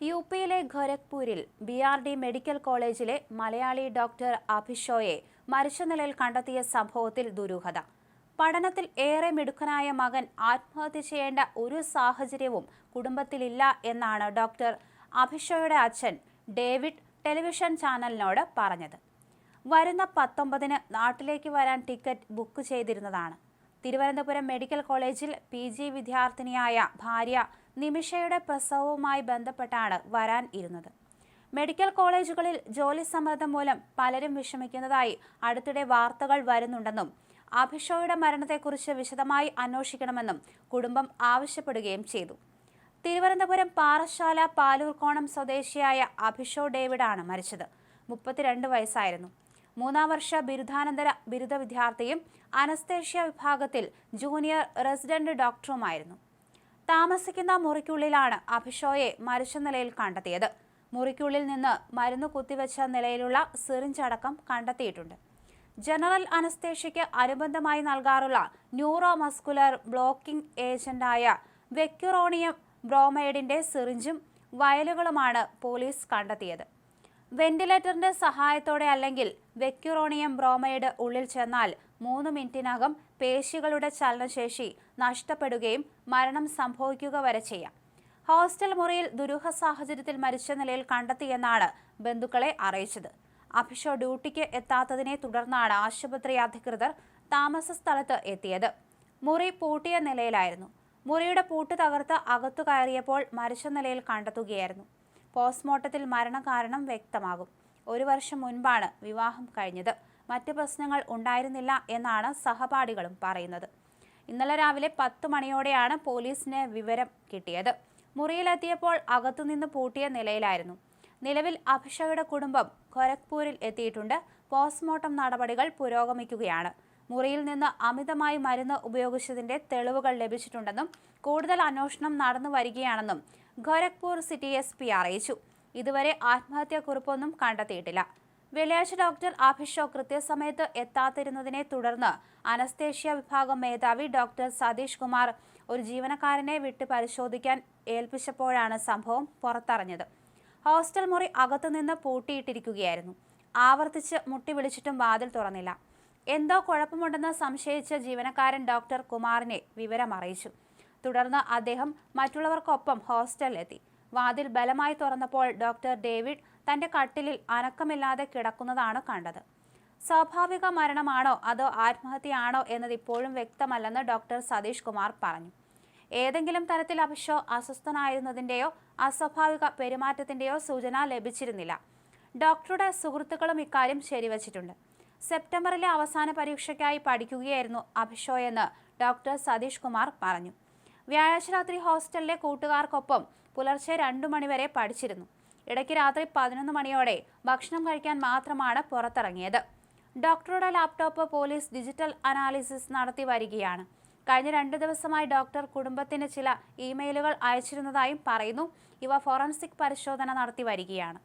U പിയിലെ ഖൊരഗ്പൂരിൽ B R D medical കോളേജിലെ മലയാളി ഡോക്ടർ അഭിഷോയെ മരിച്ച നിലയിൽ കണ്ടെത്തിയ സംഭവത്തിൽ ദുരൂഹത. പഠനത്തിൽ ഏറെ മിടുക്കനായ മകൻ ആത്മഹത്യ ചെയ്യേണ്ട ഒരു സാഹചര്യവും കുടുംബത്തിലില്ല എന്നാണ് ഡോക്ടർ അഭിഷോയുടെ അച്ഛൻ ഡേവിഡ് ടെലിവിഷൻ ചാനലിനോട് പറഞ്ഞത്. വരുന്ന പത്തൊമ്പതിന് നാട്ടിലേക്ക് വരാൻ ടിക്കറ്റ് ബുക്ക് ചെയ്തിരുന്നതാണ്. തിരുവനന്തപുരം മെഡിക്കൽ കോളേജിൽ പി വിദ്യാർത്ഥിനിയായ ഭാര്യ നിമിഷയുടെ പ്രസവവുമായി ബന്ധപ്പെട്ടാണ് വരാൻ ഇരുന്നത്. മെഡിക്കൽ കോളേജുകളിൽ ജോലി സമ്മർദ്ദം മൂലം പലരും വിഷമിക്കുന്നതായി അടുത്തിടെ വാർത്തകൾ വരുന്നുണ്ടെന്നും അഭിഷോയുടെ മരണത്തെക്കുറിച്ച് വിശദമായി അന്വേഷിക്കണമെന്നും കുടുംബം ആവശ്യപ്പെടുകയും ചെയ്തു. തിരുവനന്തപുരം പാറശാല പാലൂർക്കോണം സ്വദേശിയായ അഭിഷോ ഡേവിഡാണ് മരിച്ചത്. മുപ്പത്തിരണ്ട് വയസ്സായിരുന്നു. മൂന്നാം വർഷ ബിരുദാനന്തര ബിരുദ വിദ്യാർത്ഥിയും അനസ്തേഷ്യ വിഭാഗത്തിൽ ജൂനിയർ റെസിഡന്റ് ഡോക്ടറുമായിരുന്നു. താമസിക്കുന്ന മുറിക്കുള്ളിലാണ് അഭിഷോയെ മരിച്ച നിലയിൽ കണ്ടെത്തിയത്. മുറിക്കുള്ളിൽ നിന്ന് മരുന്ന് കുത്തിവെച്ച നിലയിലുള്ള സിറിഞ്ച് അടക്കം കണ്ടെത്തിയിട്ടുണ്ട്. ജനറൽ അനസ്തേഷ്യയ്ക്ക് അനുബന്ധമായി നൽകാറുള്ള ന്യൂറോ മസ്കുലർ ബ്ലോക്കിംഗ് ഏജന്റായ വെക്യുറോണിയം ബ്രോമൈഡിന്റെ സിറിഞ്ചും വയലുകളുമാണ് പോലീസ് കണ്ടെത്തിയത്. വെന്റിലേറ്ററിന്റെ സഹായത്തോടെ അല്ലെങ്കിൽ വെക്യുറോണിയം ബ്രോമൈഡ് ഉള്ളിൽ ചെന്നാൽ മൂന്ന് മിനിറ്റിനകം പേശികളുടെ ചലനശേഷി നഷ്ടപ്പെടുകയും മരണം സംഭവിക്കുക വരെ ചെയ്യാം. ഹോസ്റ്റൽ മുറിയിൽ ദുരൂഹ സാഹചര്യത്തിൽ മരിച്ച നിലയിൽ കണ്ടെത്തിയെന്നാണ് ബന്ധുക്കളെ അറിയിച്ചത്. അഭിഷോ ഡ്യൂട്ടിക്ക് എത്താത്തതിനെ തുടർന്നാണ് ആശുപത്രി അധികൃതർ താമസ സ്ഥലത്ത് എത്തിയത്. മുറി പൂട്ടിയ നിലയിലായിരുന്നു. മുറിയുടെ പൂട്ട് തകർത്ത് അകത്തു കയറിയപ്പോൾ മരിച്ച നിലയിൽ കണ്ടെത്തുകയായിരുന്നു. പോസ്റ്റ്മോർട്ടത്തിൽ മരണകാരണം വ്യക്തമാകും. ഒരു വർഷം മുൻപാണ് വിവാഹം കഴിഞ്ഞത്. മറ്റ് പ്രശ്നങ്ങൾ ഉണ്ടായിരുന്നില്ല എന്നാണ് സഹപാഠികളും പറയുന്നത്. ഇന്നലെ രാവിലെ പത്ത് മണിയോടെയാണ് പോലീസിന് വിവരം കിട്ടിയത്. മുറിയിലെത്തിയപ്പോൾ അകത്തുനിന്ന് പൂട്ടിയ നിലയിലായിരുന്നു. നിലവിൽ അഭിഷയുടെ കുടുംബം ഖൊരഗ്പൂരിൽ എത്തിയിട്ടുണ്ട്. പോസ്റ്റ്മോർട്ടം നടപടികൾ പുരോഗമിക്കുകയാണ്. മുറിയിൽ നിന്ന് അമിതമായി മരുന്ന് ഉപയോഗിച്ചതിന്റെ തെളിവുകൾ ലഭിച്ചിട്ടുണ്ടെന്നും കൂടുതൽ അന്വേഷണം നടന്നു വരികയാണെന്നും ഖൊരഗ്പൂർ സിറ്റി എസ് പി അറിയിച്ചു. ഇതുവരെ ആത്മഹത്യാക്കുറിപ്പൊന്നും കണ്ടെത്തിയിട്ടില്ല. വെള്ളിയാഴ്ച ഡോക്ടർ അഭിഷോ കൃത്യസമയത്ത് എത്താതിരുന്നതിനെ തുടർന്ന് അനസ്തേഷ്യ വിഭാഗം മേധാവി ഡോക്ടർ സതീഷ് കുമാർ ഒരു ജീവനക്കാരനെ വിട്ട് പരിശോധിക്കാൻ ഏൽപ്പിച്ചപ്പോഴാണ് സംഭവം പുറത്തറിഞ്ഞത്. ഹോസ്റ്റൽ മുറി അകത്തുനിന്ന് പൂട്ടിയിട്ടിരിക്കുകയായിരുന്നു. ആവർത്തിച്ച് മുട്ടി വിളിച്ചിട്ടും വാതിൽ തുറന്നില്ല. എന്തോ കുഴപ്പമുണ്ടെന്ന് സംശയിച്ച ജീവനക്കാരൻ ഡോക്ടർ കുമാറിനെ വിവരം അറിയിച്ചു തുടർന്ന് അദ്ദേഹം മറ്റുള്ളവർക്കൊപ്പം ഹോസ്റ്റലിലെത്തി. വാതിൽ ബലമായി തുറന്നപ്പോൾ ഡോക്ടർ ഡേവിഡ് തന്റെ കട്ടിലിൽ അനക്കമില്ലാതെ കിടക്കുന്നതാണ് കണ്ടത്. സ്വാഭാവിക മരണമാണോ അതോ ആത്മഹത്യയാണോ എന്നത് ഇപ്പോഴും വ്യക്തമല്ലെന്ന് ഡോക്ടർ സതീഷ് കുമാർ പറഞ്ഞു. ഏതെങ്കിലും തരത്തിൽ അഭിഷോ അസ്വസ്ഥനായിരുന്നതിന്റെയോ അസ്വാഭാവിക പെരുമാറ്റത്തിന്റെയോ സൂചന ലഭിച്ചിരുന്നില്ല. ഡോക്ടറുടെ സുഹൃത്തുക്കളും ഇക്കാര്യം ശരിവച്ചിട്ടുണ്ട്. സെപ്റ്റംബറിലെ അവസാന പരീക്ഷയ്ക്കായി പഠിക്കുകയായിരുന്നു അഭിഷോയെന്ന് ഡോക്ടർ സതീഷ് കുമാർ പറഞ്ഞു. വ്യാഴാഴ്ച രാത്രി ഹോസ്റ്റലിലെ കൂട്ടുകാർക്കൊപ്പം പുലർച്ചെ രണ്ടു മണിവരെ പഠിച്ചിരുന്നു. ഇടയ്ക്ക് രാത്രി പതിനൊന്ന് മണിയോടെ ഭക്ഷണം കഴിക്കാൻ മാത്രമാണ് പുറത്തിറങ്ങിയത്. ഡോക്ടറുടെ ലാപ്ടോപ്പ് പോലീസ് ഡിജിറ്റൽ അനാലിസിസ് നടത്തി വരികയാണ്. കഴിഞ്ഞ രണ്ട് ദിവസമായി ഡോക്ടർ കുടുംബത്തിന് ചില ഇമെയിലുകൾ അയച്ചിരുന്നതായും പറയുന്നു. ഇവ ഫോറൻസിക് പരിശോധന നടത്തി വരികയാണ്.